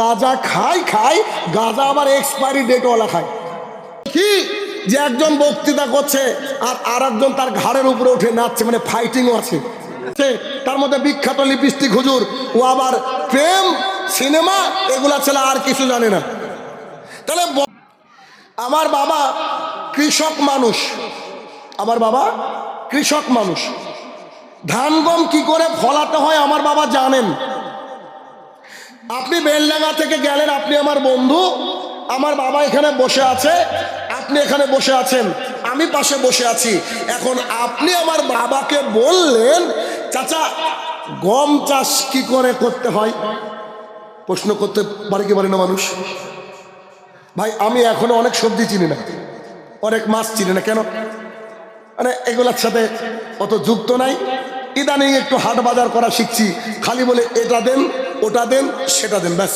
গাঁজা খাই খাই, গাঁজা আবার এক্সপায়ারি ডেটওয়ালা খায় কি? যে একজন বক্তৃতা করছে আর আর একজন তার ঘাড়ের উপরে উঠে নাচছে মানে ফাইটিংও আছে। তার মধ্যে বিখ্যাত লিপস্টিক হুজুর, ও আবার প্রেম, সিনেমা, এগুলা ছেলে আর কিছু জানে না। তাহলে আমার বাবা কৃষক মানুষ। আমার বাবা কৃষক মানুষ। ধান গম কি করে ফলাতে হয় আমার বাবা জানেন। আপনি বেলডাঙ্গা থেকে গেলেন, আপনি আমার বন্ধু, আমার বাবা এখানে বসে আছে, আপনি এখানে বসে আছেন, আমি পাশে বসে আছি। এখন আপনি আমার বাবাকে বললেন, চাচা, গম চাষ কি করে করতে হয়? প্রশ্ন করতে পারে কি পারে না মানুষ? ভাই, আমি এখনও অনেক সবজি চিনি না, অনেক মাছ চিনি না, কেন? মানে এগুলোর সাথে অত যুক্ত নাই। ইদানিং একটু হাট বাজার করা শিখছি, খালি বলে এটা দেন ওটা দেন, সেটা দেন, ব্যাস।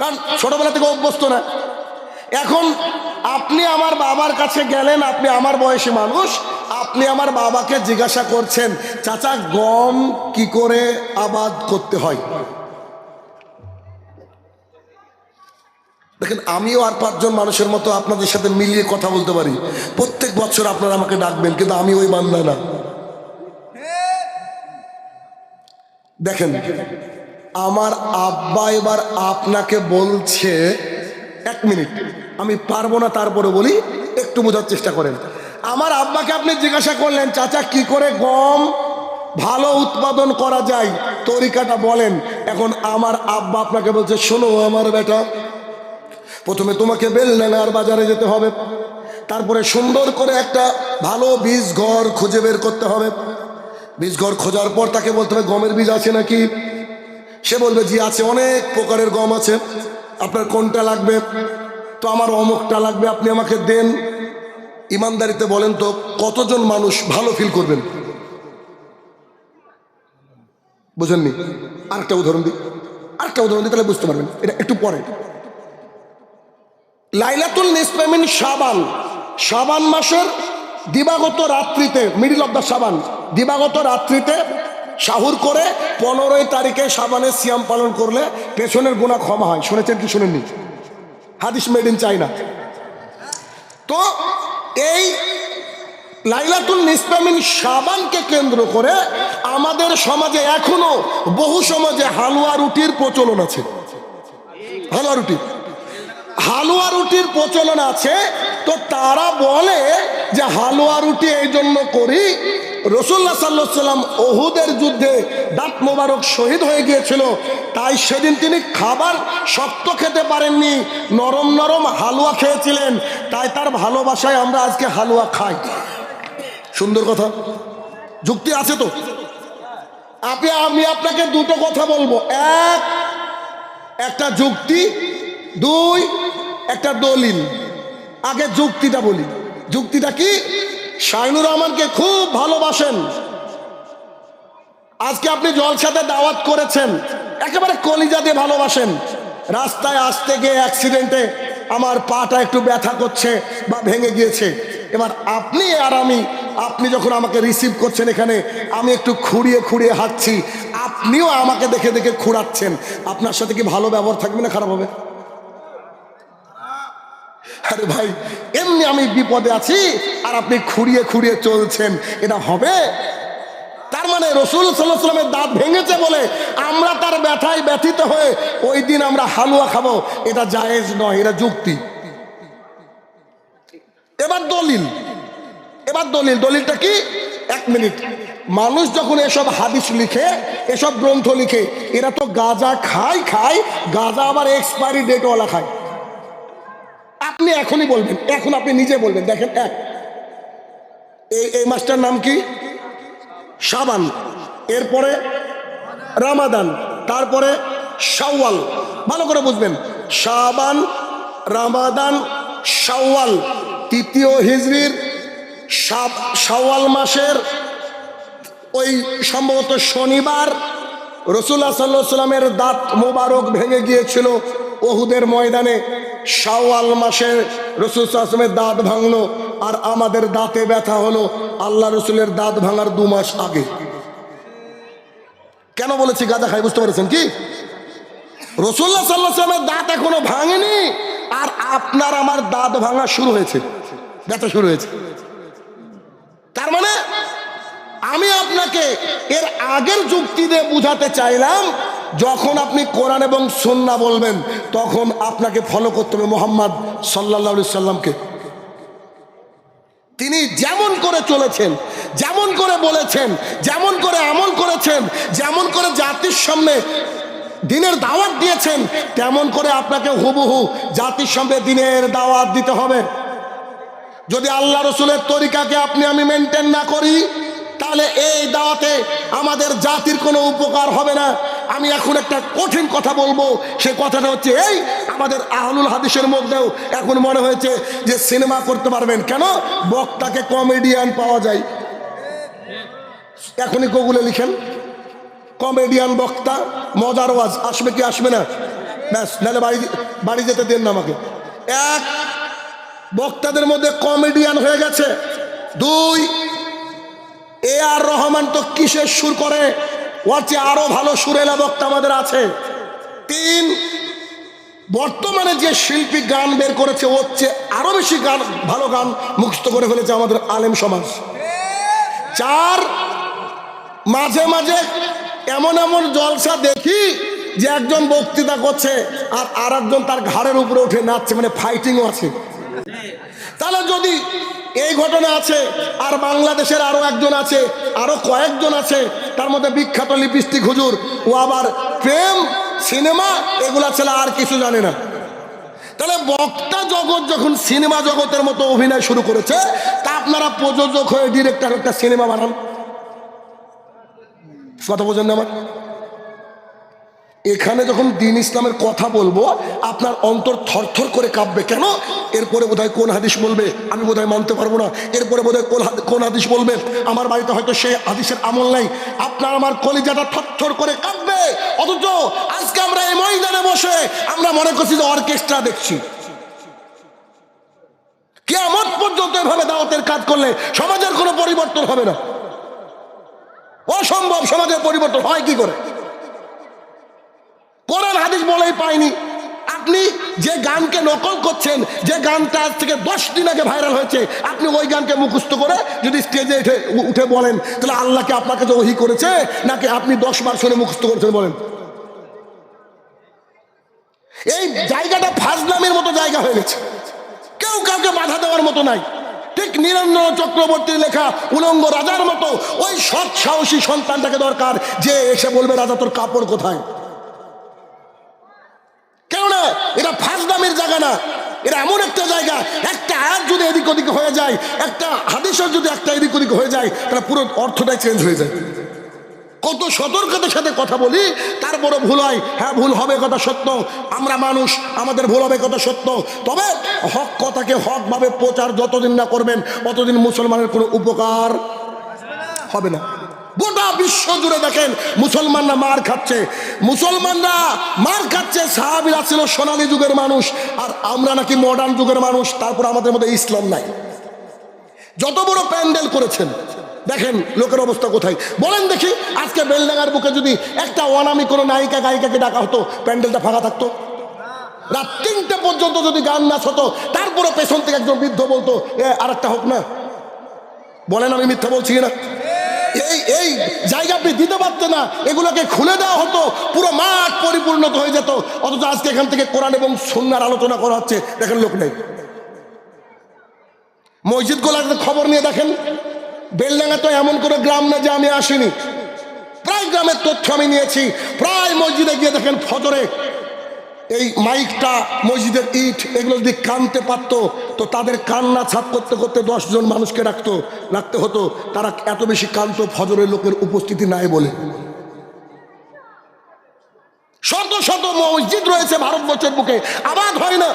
কারণ ছোটবেলা থেকে অভ্যস্ত না। এখন আপনি আমার বাবার কাছে গেলেন, আপনি আমার বয়সী মানুষ, আপনি আমার বাবাকে জিজ্ঞাসা করছেন, চাচা, গম কি করে আবাদ করতে হয়? দেখেন, আমিও আর পাঁচজন মানুষের মতো আপনাদের সাথে মিলিয়ে কথা বলতে পারি। প্রত্যেক বছর আপনারা আমাকে ডাকবেন, কিন্তু আমি ওই বান্দা না। দেখেন আমার আব্বা এবার আপনাকে বলছে, এক মিনিট, আমি পারব না তারপরে বলি, একটু বোঝার চেষ্টা করেন। আমার আব্বাকে আপনি জিজ্ঞাসা করলেন, চাচা, কি করে গম ভালো উৎপাদন করা যায়? তরিকাটা বলেন। এখন আমার আব্বা আপনাকে বলছে, শোনো আমার বেটা, প্রথমে তোমাকে বেলডাঙ্গার বাজারে যেতে হবে। তারপরে সুন্দর করে একটা ভালো বীজ ঘর খুঁজে বের করতে হবে। বীজ ঘর খোঁজার পর তাকে বলতে হবে, গমের বীজ আছে নাকি? সে বলবে, জি, আছে, অনেক প্রকারের গম আছে। আপনার কোনটা লাগবে? তো আমার অমুকটা লাগবে, আপনি আমাকে দেন। ইমানদারিতে বলেন তো, কতজন মানুষ ভালো ফিল করবেন? বুঝেননি? আরেকটা উদাহরণ দিই। আরেকটা উদাহরণ দিই, তাহলে বুঝতে পারবেন। এটা একটু পরে। লাইলাতুল নিসপেমিন সাবান সাবান মাসের দিবাগত রাত্রিতে মিডিল অফ দ্য সাবান দিবাগত রাত্রিতে সাহুর করে পনেরোই তারিখে সাবানের সিয়াম পালন করলে পেছনের গুণা ক্ষমা হয়। শুনেছেন কি শুনেননি? হাদিস মেড ইন চাইনা তো এই লাইলাতুল নিসপামিন সাবানকে কেন্দ্র করে আমাদের সমাজে এখনও বহু সমাজে হালুয়া রুটির প্রচলন আছে। হালুয়া রুটি। হালুয়া রুটির প্রচলন আছে, তো তারা বলে যে হালুয়া রুটি এই জন্য করি সাল্লাহ সাল্লাম ওহুদের যুদ্ধে দাঁত মোবারক শহীদ হয়ে গিয়েছিল। তাই সেদিন তিনি খাবার শক্ত খেতে পারেননি, নরম নরম হালুয়া খেয়েছিলেন। তাই তার ভালোবাসায় আমরা আজকে হালুয়া খাই। সুন্দর কথা। যুক্তি আছে তো? আপনি, আমি আপনাকে দুটো কথা বলব। এক, একটা যুক্তি, দুই, একটা দলিল। আগে যুক্তিটা বলি। যুক্তিটা কি? শাইনুর রহমানকে খুব ভালোবাসেন। আজকে আপনি জলসাতে দাওয়াত করেছেন, একেবারে কলিজা দিয়ে ভালোবাসেন। রাস্তায় আসতে গিয়ে অ্যাক্সিডেন্টে আমার পাটা একটু ব্যথা করছে বা ভেঙে গিয়েছে। এবার আপনি আর আমি, আপনি যখন আমাকে রিসিভ করছেন এখানে, আমি একটু খুঁড়িয়ে খুঁড়িয়ে হাঁটছি। আপনিও আমাকে দেখে দেখে খুঁড়াচ্ছেন। আপনার সাথে কি ভালো ব্যবহার থাকবে না খারাপ হবে? আরে ভাই, এমনি আমি বিপদে আছি। আর আপনি খুঁড়িয়ে খুঁড়িয়ে চলছেন, এটা হবে? তার মানে রসুল সাল্লাহ সাল্লামের দাঁত ভেঙেছে বলে আমরা তার ব্যথায় ব্যথিত হয়ে ওই দিন আমরা হালুয়া খাব, এটা জায়েজ নয়, এটা যুক্তি। এবার দলিল। এবার দলিল। দলিলটা কি? এক মিনিট। মানুষ যখন এসব হাদিস লিখে, এসব গ্রন্থ লিখে, এরা তো গাঁজা খায় খায়, গাঁজা আবার এক্সপায়ারি ডেটওয়ালা খায়। আপনি এখনই বলবেন, এখন আপনি নিজে বলবেন। দেখেন, এক। এই এই মাসটার নাম কি? সাবান এরপরে রামাদান, তারপরে শাওয়াল। ভালো করে বুঝবেন। সাবান রামাদান, শাওয়াল। তৃতীয় হিজড়ির শাওয়াল মাসের ওই সম্ভবত শনিবার রসুল্লাহ সাল্লাহ সাল্লামের দাঁত মোবারক ভেঙে গিয়েছিল ওহুদের ময়দানে। শাওয়াল মাসের রসুল আসলামের দাঁত ভাঙলো। আর আমাদের দাঁতে ব্যথা হলো আল্লাহ রসুলের দাঁত ভাঙার দু মাস আগে। কেন বলেছি গাঁজা খাই বুঝতে পেরেছেন কি? রসুল্লাহ সাল্লাহ সাল্লামের দাঁত এখনও ভাঙেনি আর আপনার আমার দাঁত ভাঙা শুরু হয়েছে। ব্যথা শুরু হয়েছে। তার মানে আমি আপনাকে এর আগের যুক্তি দিয়ে বুঝাতে চাইলাম, যখন আপনি কোরআন এবং সন্না বলবেন, তখন আপনাকে ফলো করতে হবে মোহাম্মদ সাল্লাহ সাল্লামকে তিনি যেমন করে চলেছেন, যেমন করে বলেছেন, যেমন করে আমল করেছেন, যেমন করে জাতির সামনে দিনের দাওয়াত দিয়েছেন, তেমন করে আপনাকে হুবহু জাতির সামনে দিনের দাওয়াত দিতে হবে। যদি আল্লাহ রসুলের তরিকাকে আপনি আমি মেনটেন না করি, তাহলে এই দাওয়াতে আমাদের জাতির কোনো উপকার হবে না। আমি এখন একটা কঠিন কথা বলব। সে কথাটা হচ্ছে এই, আমাদের আহলুল হাদিসের মধ্যেও এখন মনে হয়েছে যে সিনেমা করতে পারবেন। কেন? বক্তাকে কমেডিয়ান পাওয়া যায়। এখনই গুগলে লিখেন কমেডিয়ান বক্তা, মজার ওয়াজ, আসবে কি আসবে না? ব্যাস, নাহলে বাড়ি বাড়ি যেতে দেন না আমাকে। এক, বক্তাদের মধ্যে কমেডিয়ান হয়ে গেছে। দুই, এ আর রহমান তো কিসের সুর করে? ওর চেয়ে আরও ভালো সুরেলা বক্তা আমাদের আছে। তিন, বর্তমানে যে শিল্পী গান বের করেছে, ওর চেয়ে আরও বেশি গান, ভালো গান মুখস্থ করে ফেলেছে আমাদের আলেম সমাজ। চার, মাঝে মাঝে এমন এমন জলসা দেখি যে একজন বক্তৃতা করছে আর আর তার ঘাড়ের উপরে উঠে নাচছে মানে ফাইটিংও আছে। তাহলে যদি এই ঘটনা আছে, আর বাংলাদেশের আরও একজন আছে, আরও কয়েকজন আছে, তার মধ্যে বিখ্যাত লিপস্টিক হুজুর, ও আবার প্রেম, সিনেমা, এগুলা ছেলে আর কিছু জানে না। তাহলে বক্তা জগৎ যখন সিনেমা জগতের মতো অভিনয় শুরু করেছে, তা আপনারা প্রযোজক হয়ে ডিরেক্টর একটা সিনেমা বানান। কথা বোঝেন না আমার? এখানে যখন দিন ইসলামের কথা বলব, আপনার অন্তর থরথর করে কাঁপবে। কেন? এরপরে বোধহয় কোন হাদিস বলবে? আমি বোধহয় মানতে পারব না। এরপরে বোধহয় কোন কোন হাদিস বলবে? আমার বাড়িতে হয়তো সে হাদিসের আমল নাই। আপনার আমার কলিজাটা থরথর করে কাঁপবে। অথচ আজকে আমরা এই ময়দানে বসে আমরা মনে করছি যে অর্কেস্ট্রা দেখছি। কেমন পর্যন্ত এভাবে দাওয়াতের কাজ করলে সমাজের কোনো পরিবর্তন হবে না। অসম্ভব সমাজের পরিবর্তন হয় কি করে? বলেই পাইনি। আপনি যে গানকে নকল করছেন, যে গানটা আজ থেকে দশ দিন আগে ভাইরাল হয়েছে, আপনি ওই গানকে মুখস্থ করে যদি স্টেজে উঠে উঠে বলেন, তাহলে আল্লাহকে আপনার কাছে ওহি করেছে? নাকি আপনি দশ বার শুনে মুখস্থ করেছেন বলেন? এই জায়গাটা ফাজলামের মতো জায়গা হয়ে গেছে। কেউ কাউকে বাধা দেওয়ার মতো নাই। ঠিক নিরঞ্জন চক্রবর্তীর লেখা উলঙ্গ রাজার মতো ওই সৎ সাহসী সন্তানটাকে দরকার, যে এসে বলবে, রাজা, তোর কাপড় কোথায়? কেননা এটা ফাঁসদামের জায়গা না। এটা এমন একটা জায়গা, একটা আয়াত যদি এদিক ওদিক হয়ে যায়, একটা হাদিসের যদি একটা এদিক ওদিক হয়ে যায়, তাহলে পুরো অর্থটাই চেঞ্জ হয়ে যায়। কত সতর্কতার সাথে কথা বলি তারপরও ভুল হয়। হ্যাঁ ভুল হবে কথা সত্য। আমরা মানুষ, আমাদের ভুল হবে কথা সত্য। তবে হক কথাকে হকভাবে প্রচার যতদিন না করবেন, ততদিন মুসলমানের কোনো উপকার হবে না। গোটা বিশ্ব জুড়ে দেখেন মুসলমানরা মার খাচ্ছে। মুসলমানরা মার খাচ্ছে, সাহাবিরা ছিল সোনালী যুগের মানুষ, আর আমরা নাকি মডার্ন যুগের মানুষ, তারপর আমাদের মধ্যে ইসলাম নাই। যত বড় প্যান্ডেল করেছেন, দেখেন লোকের অবস্থা কোথায়। বলেন দেখি, আজকে বেলডাঙ্গার বুকে যদি একটা অনামি কোনো নায়িকা, গায়িকাকে ডাকা হতো, প্যান্ডেলটা ফাঁকা থাকতো? রাত তিনটে পর্যন্ত যদি গান নাচ হতো তারপরে পেছন থেকে একজন বৃদ্ধ বলতো, এ আর একটা হোক না। বলেন আমি মিথ্যা বলছি না? এই এই, জায়গা আপনি দিতে পারতেন না। এগুলোকে খুলে দেওয়া হতো, পুরো মাঠ পরিপূর্ণত হয়ে যেত। অথচ আজকে এখান থেকে কোরআন এবং সন্ন্যার আলোচনা করা হচ্ছে, দেখেন লোক নেই। মসজিদগুলোর খবর নিয়ে দেখেন, বেলডাঙ্গা তো এমন কোনো গ্রাম না যে আমি আসিনি। প্রায় গ্রামের তথ্য আমি নিয়েছি। প্রায় মসজিদে গিয়ে দেখেন ফজরে এই মাইকটা, মসজিদের ইট, এগুলো যদি কানতে পারতো, তো তাদের কান্না ছাপ করতে করতে দশজন মানুষকে রাখতো, রাখতে হতো। তারা এত বেশি কান্ত ফজরের লোকের উপস্থিতি নাই বলে। শত শত মসজিদ রয়েছে ভারতবর্ষের বুকে, আবাদ হয় না।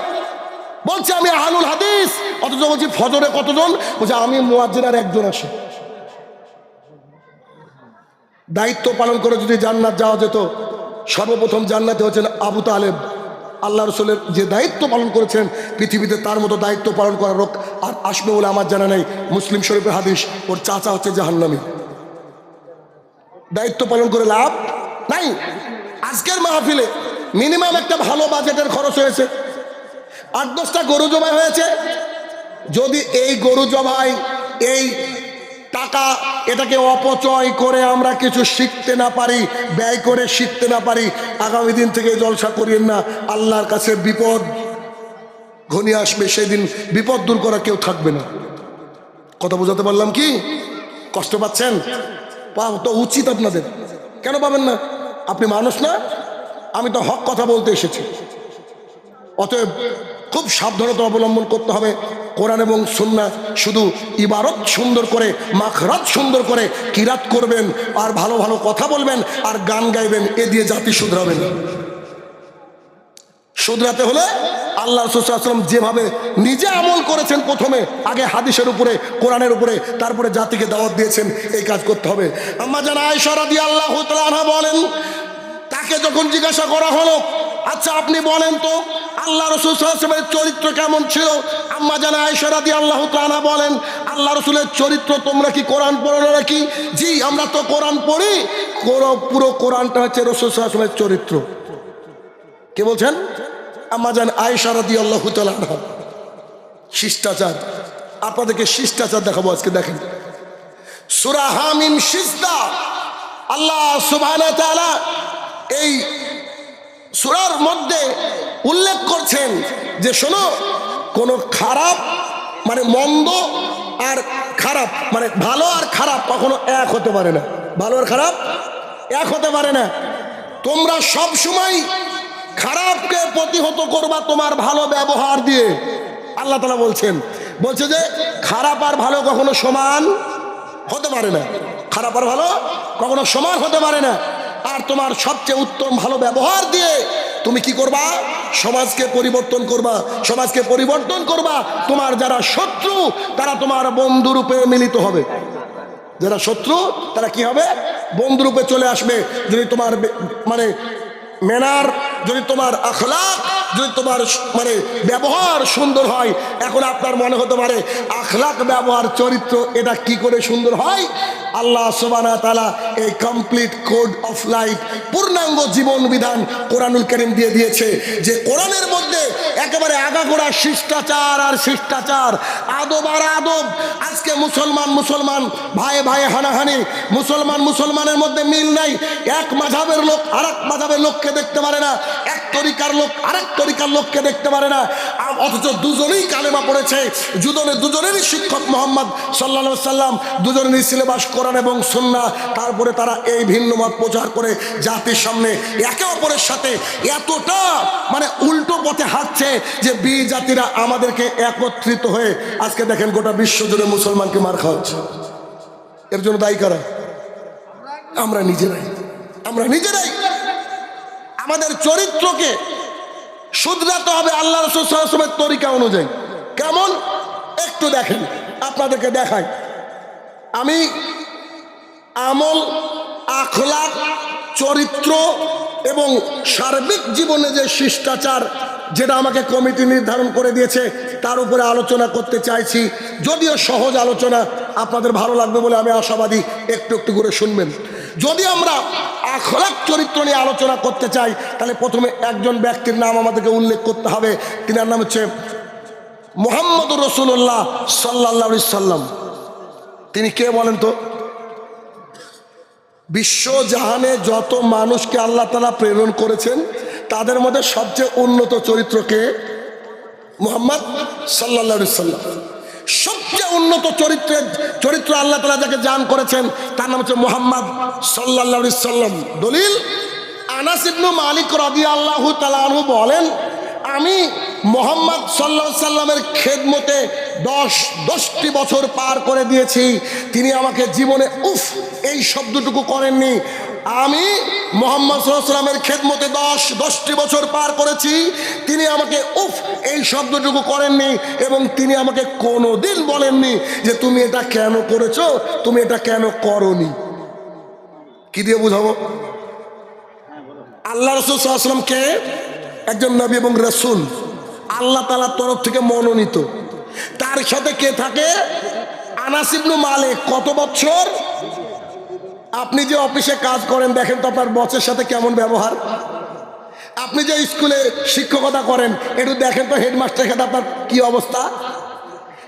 বলছে আমি আহলুল হাদিস, অথচ বলছি ফজরে কতজন? বলছে আমি মোয়াজ্জিনার একজন আসে দায়িত্ব পালন করে যদি জান্নাত যাওয়া যেত, সর্বপ্রথম জান্নাতে হচ্ছেন আবু তালেব। আল্লাহ রসুলের যে দায়িত্ব পালন করেছেন, পৃথিবীতে তার মতো দায়িত্ব পালন করার লোক আর আসবে বলে আমার জানা নেই। মুসলিম শরীফের হাদিস, ওর চাচা হচ্ছে জাহান্নামী। দায়িত্ব পালন করে লাভ নাই। আজকের মাহফিলে মিনিমাম একটা ভালো বাজেটের খরচ হয়েছে। আট দশটা গরু জবাই হয়েছে। যদি এই গরু জবাই, এই টাকা, এটাকে অপচয় করে আমরা কিছু শিখতে না পারি, ব্যয় করে শিখতে না পারি, আগামী দিন থেকে জলসা করিয়েন না, আল্লাহর কাছে বিপদ ঘনিয়ে আসবে, সেদিন বিপদ দূর করা কেউ থাকবে না। কথা বোঝাতে পারলাম কি? কষ্ট পাচ্ছেন? তো উচিত আপনাদের। কেন পাবেন না? আপনি মানুষ না? আমি তো হক কথা বলতে এসেছি। অতএব খুব সাবধানতা অবলম্বন করতে হবে। কোরআন এবং সুন্না শুধু ইবারত সুন্দর করে মাখরাত সুন্দর করে কিরাত করবেন, আর ভালো ভালো কথা বলবেন, আর গান গাইবেন, এ দিয়ে জাতি শুধরাবেন। শুধরাতে হলে আল্লাহ রসুলাম যেভাবে নিজে আমল করেছেন প্রথমে, আগে হাদিসের উপরে, কোরআনের উপরে, তারপরে জাতিকে দাওয়াত দিয়েছেন, এই কাজ করতে হবে। আম্মা জান আয়সারা দিয়ে আল্লাহ বলেন, তাকে যখন জিজ্ঞাসা করা হলো আচ্ছা আপনি বলেন তো, আল্লাহ রসুল চরিত্র কেমন ছিল? আম্মা জানা আয়সারা দিয়ে আল্লাহ তাআলা বলেন, আল্লাহ রসুলের চরিত্র তোমরা কি কোরআন পড়ো না নাকি? জি, আমরা তো কোরআন পড়ি। পুরো কোরআনটা হচ্ছে রসুল চরিত্র। কে বলছেন? আমাজান আয়েশারা দিয়ে আল্লাহ তাআলা শিষ্টাচার। আপনাদেরকে শিষ্টাচার দেখাবো আজকে, দেখেন। সুরা হামিম সিজদা আল্লাহ ওয়া এই সুরার মধ্যে উল্লেখ করছেন যে শোনো, কোন খারাপ মানে মন্দ আর খারাপ মানে ভালো আর খারাপ কখনো এক হতে পারে না। ভালো আর খারাপ এক হতে পারে না। তোমরা সব সময় খারাপকে প্রতিহত করবা তোমার ভালো ব্যবহার দিয়ে। আল্লাহ তালা বলছেন, বলছে যে খারাপ আর ভালো কখনো সমান হতে পারে না। খারাপ আর ভালো কখনো সমান হতে পারে না। আর তোমার সবচেয়ে উত্তম ভালো ব্যবহার দিয়ে তুমি কি করবা? সমাজকে পরিবর্তন করবা, সমাজকে পরিবর্তন করবা। তোমার যারা শত্রু, তারা তোমার বন্ধুরূপে মিলিত হবে। যারা শত্রু, তারা কি হবে? বন্ধুরূপে চলে আসবে। যদি তোমার মানে মেনার, যদি তোমার আখলাক, যদি তোমার মানে ব্যবহার সুন্দর হয়, এখন আপনার মনে হতে পারে, আখলাক ব্যবহার, চরিত্র, এটা কি করে সুন্দর হয়? আল্লাহ সোবানা তালা এই কমপ্লিট কোড অফ লাইফ পূর্ণাঙ্গ জীবন বিধান কোরআনুল করিম দিয়ে দিয়েছে যে কোরআনের মধ্যে একেবারে আগাগোড়া শিষ্টাচার আর শিষ্টাচার, আদব আর আদব। আজকে মুসলমান মুসলমান, ভাই ভাই হানাহানি, মুসলমান মুসলমানের মধ্যে মিল নাই। এক মাঝাবের লোক আর এক মাঝাবের লোককে দেখতে পারে না, এক তরিকার লোক আরেক তরিকার লোককে দেখতে পারে না। অথচ দুজনেই কালেমা পড়েছে। দুজনে দুজনেরই শিক্ষক মোহাম্মদ সাল্লা সাল্লাম দুজনেরই সিলেবাস কোরআন এবং সন্না তারপরে তারা এই ভিন্ন মত প্রচার করে জাতির সামনে একে অপরের সাথে এতটা মানে উল্টো পথে হাঁটছে যে বি জাতিরা আমাদেরকে একত্রিত হয়ে আজকে দেখেন গোটা বিশ্ব জুড়ে মুসলমানকে মার খাওয়াচ্ছে। এর জন্য দায়ী কারা? আমরা নিজেরাই। আমরা নিজেরাই। আমাদের চরিত্রকে শুধরাতে হবে আল্লাহ রসুলের তরিকা অনুযায়ী। কেমন? একটু দেখেন, আপনাদেরকে দেখাই। আমি আমল আখলাক চরিত্র এবং সার্বিক জীবনে যে শিষ্টাচার যেটা আমাকে কমিটি নির্ধারণ করে দিয়েছে, তার উপরে আলোচনা করতে চাইছি। যদিও সহজ আলোচনা, আপনাদের ভালো লাগবে বলে আমি আশাবাদী, একটু একটু করে শুনবেন। যদি আমরা আখলাক চরিত্র নিয়ে আলোচনা করতে চাই, তাহলে প্রথমে একজন ব্যক্তির নাম আমাদেরকে উল্লেখ করতে হবে। তিনার নাম হচ্ছে মোহাম্মদ রসুল্লাহ সাল্লাহ সাল্লাম। তিনি কে বলেন তো? বিশ্ব জাহানে যত মানুষকে আল্লাহ তালা প্রেরণ করেছেন, তাদের মধ্যে সবচেয়ে উন্নত চরিত্রকে মোহাম্মদ সাল্লা সাল্লাম। সবচেয়ে উন্নত চরিত্রের চরিত্র আল্লাহ তালা যাকে জান করেছেন, তার নাম হচ্ছে মোহাম্মদ সাল্লা সাল্লাম। দলিল, আনাস ইবনু মালিক রাদি আল্লাহ তালাহু বলেন, আমি মোহাম্মদ সাল্লা সাল্লামের খেদমতে দশ, দশটি বছর পার করে দিয়েছি। তিনি আমাকে জীবনে উফ, এই শব্দটুকু করেননি। আমি মোহাম্মদ সাল্লামের খেদমতে দশ, দশটি বছর পার করেছি। তিনি আমাকে উফ, এই শব্দটুকু করেননি এবং তিনি আমাকে কোনো দিন বলেননি যে তুমি এটা কেন করেছ, তুমি এটা কেন করনি। কি দিয়ে বুঝাবো? আল্লাহ রসুল সাল্লামকে একজন নবী এবং রসুল, আল্লাহ তালার তরফ থেকে মনোনীত। তার সাথে কে থাকে? আনাসিবনু মালিক। কত বছর? আপনি যে অফিসে কাজ করেন, দেখেন তো আপনার বসের সাথে কেমন ব্যবহার। আপনি যে স্কুলে শিক্ষকতা করেন, একটু দেখেন তো হেডমাস্টারের সাথে আপনার কি অবস্থা।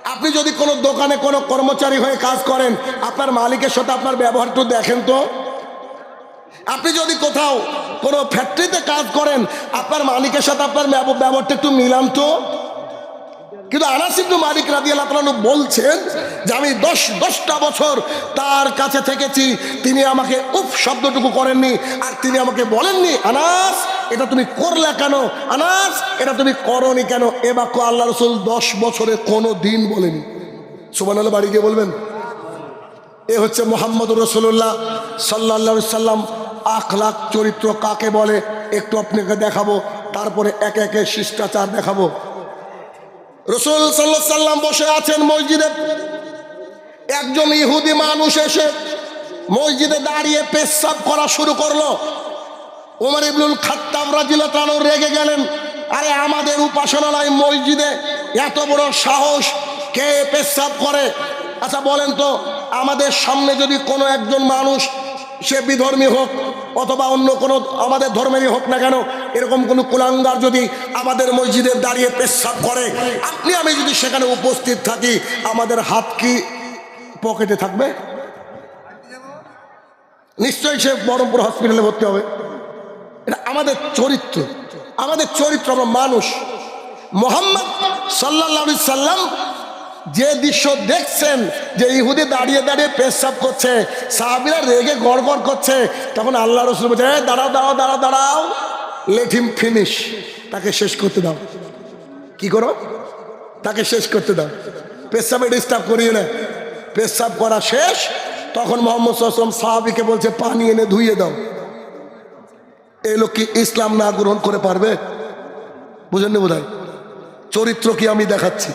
আপনি যদি কোনো দোকানে কোনো কর্মচারী হয়ে কাজ করেন, আপনার মালিকের সাথে আপনার ব্যবহার একটু দেখেন তো। আপনি যদি কোথাও কোনো ফ্যাক্টরিতে কাজ করেন, আপনার মালিকের সাথে আপনার ব্যব- ব্যবহারটা একটু মিলান তো। কিন্তু আনাসিবনু মালিক রাজি আল্লাহ বলছেন যে আমি দশ, দশটা বছর তার কাছে থেকেছি, তিনি আমাকে উফ শব্দটুকু করেননি আর তিনি আমাকে বলেননি, আনাস, এটা তুমি করলে কেন? আনাস, এটা তুমি করনি কেন? এ বাক্য আল্লাহ রসুল দশ বছরে কোনো দিন বলেনি। সুবান আল্লাহ বাড়ি গিয়ে বলবেন? এ হচ্ছে মোহাম্মদ রসুল্লাহ সাল্লা সাল্লাম। আখলাখ চরিত্র কাকে বলে? একটু আপনাকে দেখাবো, তারপরে একে একে শিষ্টাচার দেখাবো। রসুল সাল্লাহ সাল্লাম বসে আছেন মসজিদে। একজন ইহুদি মানুষ এসে মসজিদে দাঁড়িয়ে পেশাব করা শুরু করল। ওমর ইবনুল খাত্তাব রাজিল্লাহ তাআলা রেগে গেলেন। আরে আমাদের উপাসনালয় মসজিদে এত বড় সাহস, কে পেশাব করে? আচ্ছা বলেন তো, আমাদের সামনে যদি কোনো একজন মানুষ সে বিধর্মী হোক, অথবা অন্য কোনো আমাদের ধর্মেরই হোক না কেন, এরকম কোনো কুলাঙ্গার যদি আমাদের মসজিদে দাঁড়িয়ে পেশাব করে, আপনি আমি যদি সেখানে উপস্থিত থাকি, আমাদের হাত কি পকেটে থাকবে? নিশ্চয়ই সে বহরমপুর হসপিটালে ভর্তি হবে। এটা আমাদের চরিত্র। আমাদের চরিত্র, আমরা মানুষ। মোহাম্মদ সাল্লা সাল্লাম যে দৃশ্য দেখছেন, যে ইহুদি দাঁড়িয়ে দাঁড়িয়ে পেশাব করছে, সাহাবিরা রেগে গড় গড় করছে, তখন আল্লাহ রসুল বলছে "এই দাঁড়াও দাঁড়াও দাঁড়াও দাঁড়াও লেট হিম ফিনিশ তাকে শেষ করতে দাও। কি করো? তাকে শেষ করতে দাও। পেশাবে ডিস্টার্ব করিয়ে না। পেশাব করা শেষ, তখন মোহাম্মদ সাল্লাম সাহাবিকে বলছে, পানি এনে ধুইয়ে দাও। এই লোক কি ইসলাম না গ্রহণ করে পারবে? বুঝেননি বোধ চরিত্র কি আমি দেখাচ্ছি?